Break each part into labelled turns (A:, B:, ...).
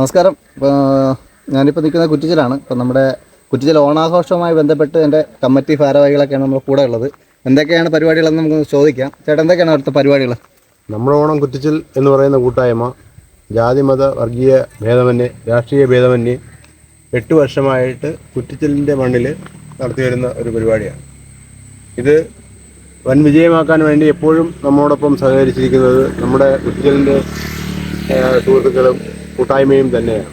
A: നമസ്കാരം. ഞാനിപ്പോൾ നിൽക്കുന്ന കുറ്റിച്ചിലാണ്. ഇപ്പം നമ്മുടെ കുറ്റിച്ചിൽ ഓണാഘോഷവുമായി ബന്ധപ്പെട്ട് എന്റെ കമ്മിറ്റി ഭാരവാഹികളൊക്കെയാണ് നമ്മുടെ കൂടെ ഉള്ളത്. എന്തൊക്കെയാണ് പരിപാടികളെന്ന് നമുക്ക് ചോദിക്കാം. ചേട്ടാ എന്തൊക്കെയാണ് അവിടുത്തെ പരിപാടികൾ?
B: നമ്മുടെ ഓണം കുറ്റിച്ചിൽ എന്ന് പറയുന്ന കൂട്ടായ്മ ജാതിമത വർഗീയ ഭേദമന്യേ രാഷ്ട്രീയ ഭേദമന്യേ എട്ട് വർഷമായിട്ട് കുറ്റിച്ചിലിന്റെ മണ്ണിൽ നടത്തി വരുന്ന ഒരു പരിപാടിയാണ്. ഇത് വൻ വിജയമാക്കാൻ വേണ്ടി എപ്പോഴും നമ്മോടൊപ്പം സഹകരിച്ചിരിക്കുന്നത് നമ്മുടെ കുറ്റിച്ചിലിന്റെ സുഹൃത്തുക്കളും കൂട്ടായ്മയും തന്നെയാണ്.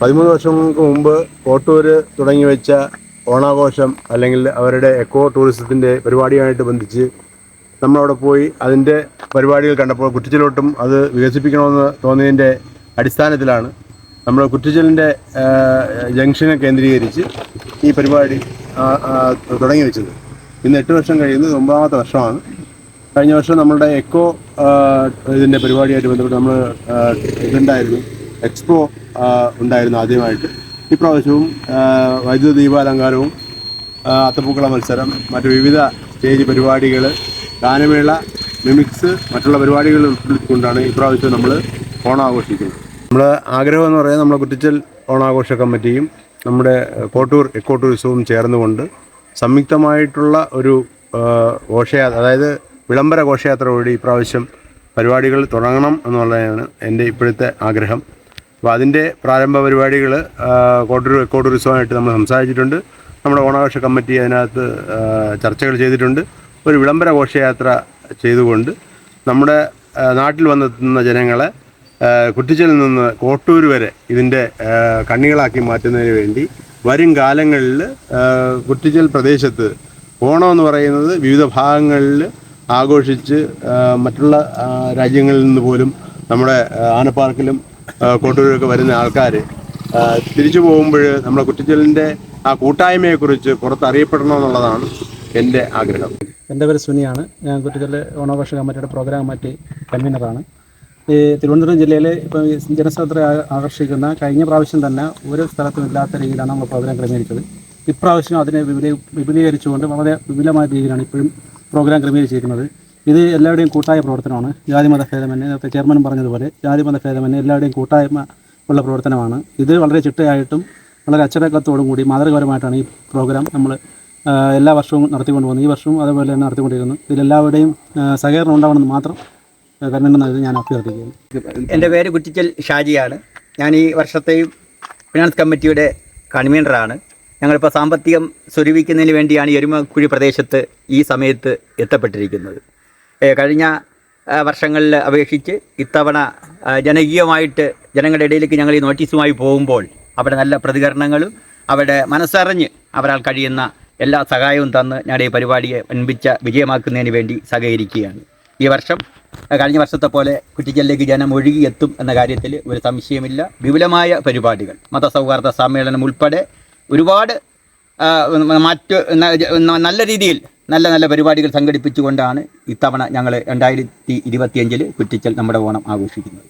B: പതിമൂന്ന് വർഷങ്ങൾക്ക് മുമ്പ് കോട്ടൂര് തുടങ്ങി വെച്ച ഓണാഘോഷം അല്ലെങ്കിൽ അവരുടെ എക്കോ ടൂറിസത്തിന്റെ പരിപാടിയായിട്ട് ബന്ധിച്ച് നമ്മളവിടെ പോയി അതിന്റെ പരിപാടികൾ കണ്ടപ്പോൾ കുറ്റിച്ചിലോട്ടും അത് വികസിപ്പിക്കണമെന്ന് തോന്നിയതിന്റെ അടിസ്ഥാനത്തിലാണ് നമ്മൾ കുറ്റിച്ചലിന്റെ ജംഗ്ഷനെ കേന്ദ്രീകരിച്ച് ഈ പരിപാടി തുടങ്ങി വെച്ചത്. ഇന്ന് എട്ട് വർഷം കഴിയുന്നത് ഒമ്പതാമത്തെ വർഷമാണ്. കഴിഞ്ഞ വർഷം നമ്മളുടെ എക്കോ ഇതിന്റെ പരിപാടിയായിട്ട് ബന്ധപ്പെട്ട് നമ്മൾ ഇതുണ്ടായിരുന്നു. എക്സ്പോ ഉണ്ടായിരുന്നു ആദ്യമായിട്ട്. ഇപ്രാവശ്യവും വൈദ്യുത ദീപാലങ്കാരവും അത്തപ്പൂക്കള മത്സരം മറ്റു വിവിധ സ്റ്റേജ് പരിപാടികൾ ഗാനമേള മിമിക്സ് മറ്റുള്ള പരിപാടികൾ ഉൾപ്പെടുത്തിക്കൊണ്ടാണ് ഇപ്രാവശ്യം നമ്മൾ ഓണം ആഘോഷിക്കുന്നത് നമ്മൾ ആഗ്രഹം എന്ന് പറയുന്നത് നമ്മുടെ കുറ്റിച്ചൽ ഓണാഘോഷ കമ്മിറ്റിയും നമ്മുടെ കോട്ടൂർ എക്കോ ടൂറിസവും ചേർന്നുകൊണ്ട് സംയുക്തമായിട്ടുള്ള ഒരു ഘോഷയാത്ര അതായത് വിളംബര ഘോഷയാത്ര വഴി ഇപ്രാവശ്യം പരിപാടികൾ തുടങ്ങണം എന്നുള്ളതാണ് എന്റെ ഇപ്പോഴത്തെ ആഗ്രഹം. അപ്പോൾ അതിന്റെ പ്രാരംഭ പരിപാടികൾ കോട്ടൂർ എക്കോ നമ്മൾ സംസാരിച്ചിട്ടുണ്ട്. നമ്മുടെ ഓണാഘോഷ കമ്മിറ്റി അതിനകത്ത് ചർച്ചകൾ ചെയ്തിട്ടുണ്ട്. ഒരു വിളംബര ഘോഷയാത്ര ചെയ്തുകൊണ്ട് നമ്മുടെ നാട്ടിൽ വന്നെത്തുന്ന ജനങ്ങളെ കുറ്റിച്ചലിൽ നിന്ന് കോട്ടൂർ വരെ ഇതിന്റെ കണ്ണികളാക്കി മാറ്റുന്നതിന് വേണ്ടി വരും കാലങ്ങളിൽ കുറ്റിച്ചൽ പ്രദേശത്ത് ഓണം എന്ന് പറയുന്നത് വിവിധ ഭാഗങ്ങളിൽ ആഘോഷിച്ച് മറ്റുള്ള രാജ്യങ്ങളിൽ നിന്ന് പോലും നമ്മുടെ ആനപ്പാർക്കിലും കോട്ടൂരിലൊക്കെ വരുന്ന ആൾക്കാർ തിരിച്ചു പോകുമ്പോൾ നമ്മുടെ കുറ്റിച്ചലിന്റെ ആ കൂട്ടായ്മയെക്കുറിച്ച് പുറത്തറിയപ്പെടണം അറിയപ്പെടണമെന്നുള്ളതാണ് എന്റെ ആഗ്രഹം.
C: എന്റെ പേര് സുനിയാണ്. ഞാൻ കുറ്റിക്കൽ ഓണാഘോഷ കമ്മിറ്റിയുടെ പ്രോഗ്രാം കമ്മിറ്റി കൺവീനറാണ്. ഈ തിരുവനന്തപുരം ജില്ലയിൽ ഇപ്പോൾ ജനശ്രദ്ധ ആകർഷിക്കുന്ന കഴിഞ്ഞ പ്രാവശ്യം തന്നെ ഒരു സ്ഥലത്തും ഇല്ലാത്ത രീതിയിലാണ് നമ്മൾ പ്രോഗ്രാം ക്രമീകരിച്ചത്. ഇപ്രാവശ്യം അതിനെ വിപുലീ വിപുലീകരിച്ചുകൊണ്ട് വളരെ വിപുലമായ രീതിയിലാണ് ഇപ്പോഴും പ്രോഗ്രാം ക്രമീകരിച്ചിരിക്കുന്നത്. ഇത് എല്ലാവരുടെയും കൂട്ടായ പ്രവർത്തനമാണ്. ജാതിമത ഭേദമന്യേ നേരത്തെ ചെയർമാനും പറഞ്ഞതുപോലെ ജാതിമത ഭേദമന്യേ എല്ലാവരുടെയും കൂട്ടായ്മ ഉള്ള പ്രവർത്തനമാണ്. ഇത് വളരെ ചിട്ടയായിട്ടും വളരെ അച്ചടക്കത്തോടും കൂടി മാതൃകപരമായിട്ടാണ് ഈ പ്രോഗ്രാം നമ്മൾ എല്ലാ വർഷവും നടത്തിക്കൊണ്ട് പോകുന്നത് ഈ വർഷവും അതുപോലെ തന്നെ നടത്തിക്കൊണ്ടിരുന്നു ഇതിലെല്ലാവരുടെയും സഹകരണം ഉണ്ടാവണമെന്ന് മാത്രം കരുതണമെന്ന് ഞാൻ അഭ്യർത്ഥിക്കുന്നു.
D: എന്റെ പേര് കുറ്റിച്ചൽ ഷാജിയാണ്. ഞാൻ ഈ വർഷത്തെയും ഫിനാൻസ് കമ്മിറ്റിയുടെ കൺവീനറാണ്. ഞങ്ങളിപ്പോൾ സാമ്പത്തികം സ്വരൂപിക്കുന്നതിന് വേണ്ടിയാണ് എരുമക്കുഴി പ്രദേശത്ത് ഈ സമയത്ത് എത്തപ്പെട്ടിരിക്കുന്നത്. കഴിഞ്ഞ വർഷങ്ങളിൽ അപേക്ഷിച്ച് ഇത്തവണ ജനകീയമായിട്ട് ജനങ്ങളുടെ ഇടയിലേക്ക് ഞങ്ങൾ ഈ നോട്ടീസുമായി പോകുമ്പോൾ അവിടെ നല്ല പ്രതികരണങ്ങളും അവിടെ മനസ്സറിഞ്ഞ് അവരാൾ കഴിയുന്ന എല്ലാ സഹായവും തന്ന് ഞങ്ങളുടെ ഈ പരിപാടിയെ വൻപിച്ച വിജയമാക്കുന്നതിന് വേണ്ടി സഹകരിക്കുകയാണ്. ഈ വർഷം കഴിഞ്ഞ വർഷത്തെ പോലെ കുറ്റിച്ചലിലേക്ക് ജനം ഒഴുകിയെത്തും എന്ന കാര്യത്തിൽ ഒരു സംശയമില്ല. വിപുലമായ പരിപാടികൾ മതസൗഹാർദ്ദ സമ്മേളനം ഉൾപ്പെടെ ഒരുപാട് മറ്റ് നല്ല രീതിയിൽ നല്ല നല്ല പരിപാടികൾ സംഘടിപ്പിച്ചുകൊണ്ടാണ് ഇത്തവണ ഞങ്ങൾ രണ്ടായിരത്തി ഇരുപത്തിയഞ്ചിൽ കുറ്റിച്ചൽ നമ്മുടെ ഓണം ആഘോഷിക്കുന്നത്.